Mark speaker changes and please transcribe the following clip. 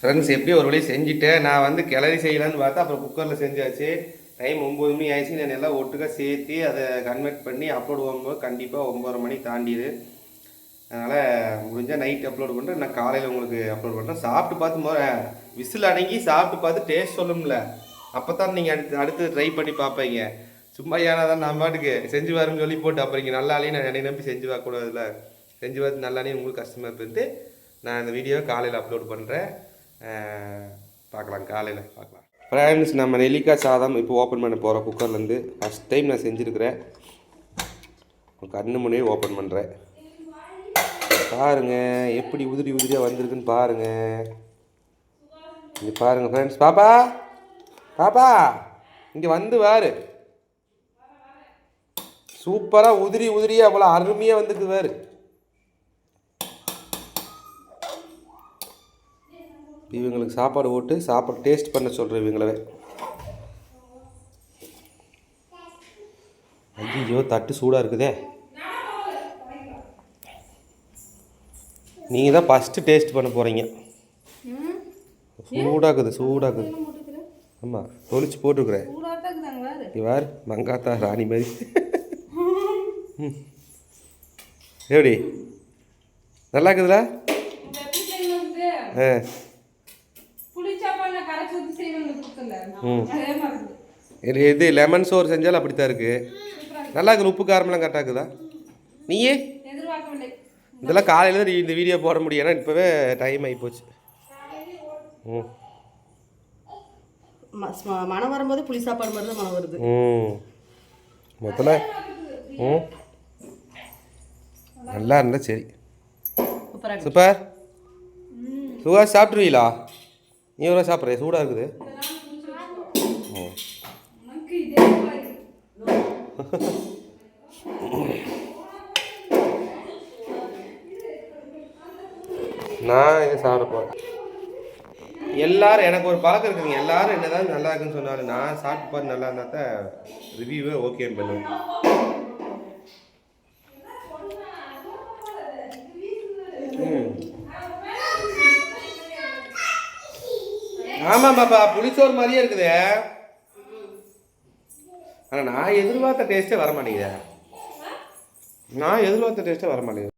Speaker 1: Friends எப்படி ஒரு வழி செஞ்சுட்டேன்? நான் வந்து கிளறி செய்யலான்னு பார்த்தா அப்புறம் குக்கரில் செஞ்சாச்சு. டைம் ஒம்பது மணி ஆயிடுச்சு. நான் எல்லாம் ஒட்டுக்கா சேர்த்து அதை கன்வெர்ட் பண்ணி அப்லோட் பண்ணும்போது கண்டிப்பாக ஒம்பது மணி தாண்டிடு. அதனால் முடிஞ்சால் நைட் அப்லோட் பண்ணுறேன் நான் காலையில் உங்களுக்கு அப்லோட் பண்ணுறேன் சாப்பிட்டு பார்த்து முத விசில் அடங்கி சாப்பிட்டு பார்த்து டேஸ்ட் சொல்லும்ல. அப்போ தான் நீங்கள் அடுத்து அடுத்து ட்ரை பண்ணி பார்ப்பீங்க. சும்மா ஏன்னா தான் நான் பாட்டுக்கு செஞ்சு வரேன்னு சொல்லி போட்டு அப்புறம் இங்கே நல்லாலையும் நான் என்னை நம்பி செஞ்சு பார்க்கக்கூடாதுல்ல. செஞ்சு பார்த்து நல்லாலையும் உங்களுக்கு கஷ்டமாக இருந்துட்டு நான் இந்த வீடியோ காலையில் அப்லோட் பண்ணுறேன் பார்க்கலாம் காலையில் பார்க்கலாம். ஃப்ரெண்ட்ஸ் நம்ம நெல்லிக்காய் சாதம் இப்போ ஓப்பன் பண்ண போகிற குக்கர்லேருந்து ஃபஸ்ட் டைம் நான் செஞ்சுருக்கிறேன். கண்ணு முன்னே ஓப்பன் பண்ணுறேன் பாருங்கள் எப்படி உதிரி உதிரியாக வந்திருக்குன்னு பாருங்கள் இங்கே பாருங்கள் ஃப்ரெண்ட்ஸ் பாப்பா பாப்பா இங்கே வந்து வாரு. சூப்பராக உதிரி உதிரியாக அவ்வளோ அருமையாக வந்துருக்குது வேறு இவங்களுக்கு சாப்பாடு போட்டு சாப்பாடு டேஸ்ட் பண்ண சொல்கிறேன் இவங்களவே. ஐயோ தட்டு சூடாக இருக்குதே. நீங்கள் தான் ஃபஸ்ட்டு டேஸ்ட் பண்ண போகிறீங்க சூடாக்குது சூடாக்குது ஆமாம் தொளிச்சு போட்டுருக்குறேன். இவார் மங்காத்தா ராணி மாதிரி. எப்படி? நல்லா இருக்குதுடா ஆ. ம். இது இது லெமன் சோறு செஞ்சாலும் அப்படி தான் இருக்குது நல்லா இருக்குது உப்பு காரமெல்லாம் கரெக்டாக இருக்குதா? நீயே? இதெல்லாம் காலையில் தான் இந்த வீடியோ போட முடியும். ஏன்னா இப்போவே டைம் ஆகிப்போச்சு ம்.
Speaker 2: மனம் வரும்போது புளி சாப்பாடு மாதிரி தான் மனம் வருது.
Speaker 1: ம். மொத்தத்தில் ம். நல்லா இருந்தால் சரி.
Speaker 2: சூப்பரா இருக்கு.
Speaker 1: சூப்பர். சுகா சாப்பிட்ருவீங்களா நீ எவ்வளோ சாப்பிட்ற சூடாக இருக்குது ம். நான் இது சாப்பிட போகிறேன் எல்லாரும் எனக்கு ஒரு பழக்கம் இருக்குங்க எல்லாரும் என்னதான் நல்லா இருக்குன்னு சொன்னாலும் நான் சாப்பிட்டு பாரு நல்லா இருந்தால் தான் ரிவ்யூவே ஓகே பண்ணுவேன். ஆமாம் பாப்பா புளிச்சோறு மாதிரியே இருக்குது. ஆனால் நான் எதிர்பார்த்த டேஸ்ட்டே வர நான் எதிர்பார்த்த டேஸ்ட்டே வரமாட்டேங்குது.